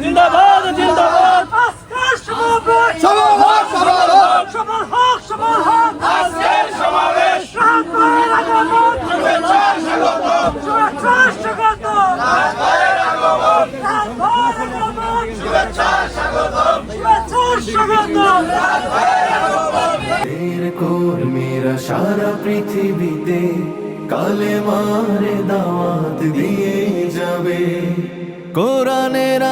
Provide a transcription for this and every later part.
জিন্দাবাদ জিন্দাবাদ। আজকের সমাবেশ। হক হক। আজকের আগমন। শুভেচ্ছা স্বাগতম শুভেচ্ছা স্বাগত। রাত ভাইয়ের আগমন। শুভেচ্ছা স্বাগতম শুভেচ্ছা স্বাগত। কর্মীরা সারা পৃথিবীতে কালে মারে দাওয়াত দিয়ে যাবে। কোরআনের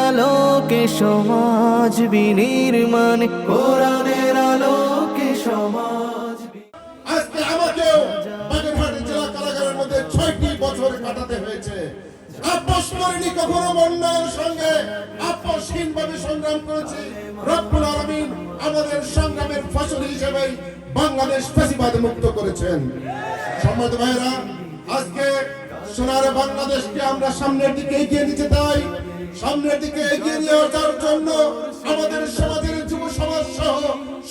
আলোকে সমাজ বিনির্মাণ, কোরআনের আলোকে সমাজ আজকে আমাকেও বাগেরহাট জেলা কারাগারের মধ্যে ছয়টি বছর কাটাতে হয়েছে। আপোষ করিনি কখনো বন্যার সঙ্গে আপোষহীন ভাবে সংগ্রাম করেছি। রব্বুল আলামিন আমাদের সংগ্রামের ফসল হিসেবে বাংলাদেশ ফেসিবাদ মুক্ত করেছেন। সম্মত ভাইরা আজকে সোনার বাংলাদেশকে আমরা সামনের দিকে এগিয়ে নিতে চাই। সামনের দিকে এগিয়ে নিয়ে যাওয়ার জন্য আমাদের সমাজের যুব সমাজ সহ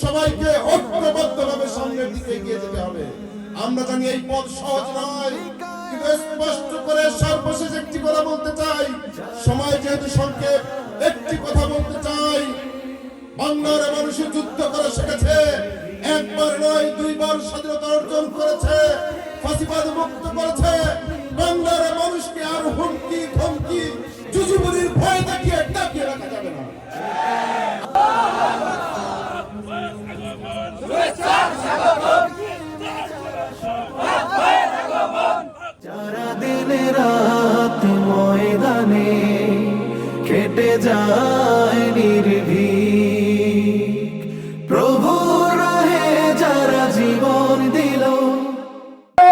সবাইকে ঐক্যবদ্ধভাবে সামনের দিকে এগিয়ে যেতে হবে। আমরা জানি এই পথ সহজ নয়, কিন্তু স্পষ্ট করে সর্বশেষ একটি কথা বলতে চাই। সময় যেহেতু সংক্ষেপ, একটি কথা বলতে চাই। বাংলার মানুষ যুদ্ধ করা শিখেছে, একবার নয়, দুইবার স্বাধীনতা অর্জন করেছে, ফাঁসিবাদ মুক্ত করেছে যারা দিনে রাত ময়দানে কেটে যায় নির্ভীক প্রভু রাহে যারা জীবন দিল।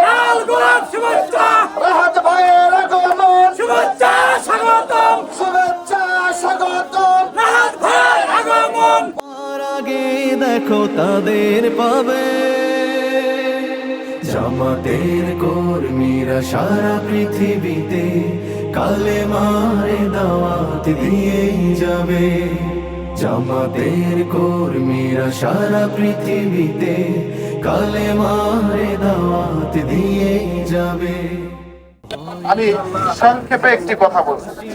লাল গোলাপ শুভেচ্ছা। রাহাত শুভেচ্ছা স্বাগতম। শুভেচ্ছা স্বাগতম। আগমন। আগে দেখো তাদের পাবে। জামাতের কর্মীরা সারা পৃথিবীতে কালে মারে দাওয়াত দিয়েই যাবে। জামাতের কর্মীরা সারা পৃথিবীতে কালে মারে দাওয়াত দিয়েই যাবে। আমি সংক্ষেপে একটি কথা বলছি।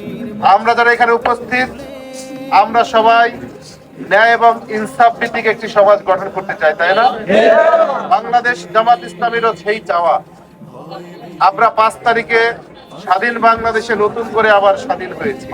আমরা যারা এখানে উপস্থিত, আমরা সবাই ন্যায় এবং ইনসাফ ভিত্তিক একটি সমাজ গঠন করতে চাই তাই না? বাংলাদেশ জামাত ইসলামেরও সেই চাওয়া। আমরা পাঁচ তারিখে স্বাধীন বাংলাদেশে নতুন করে আবার স্বাধীন হয়েছি।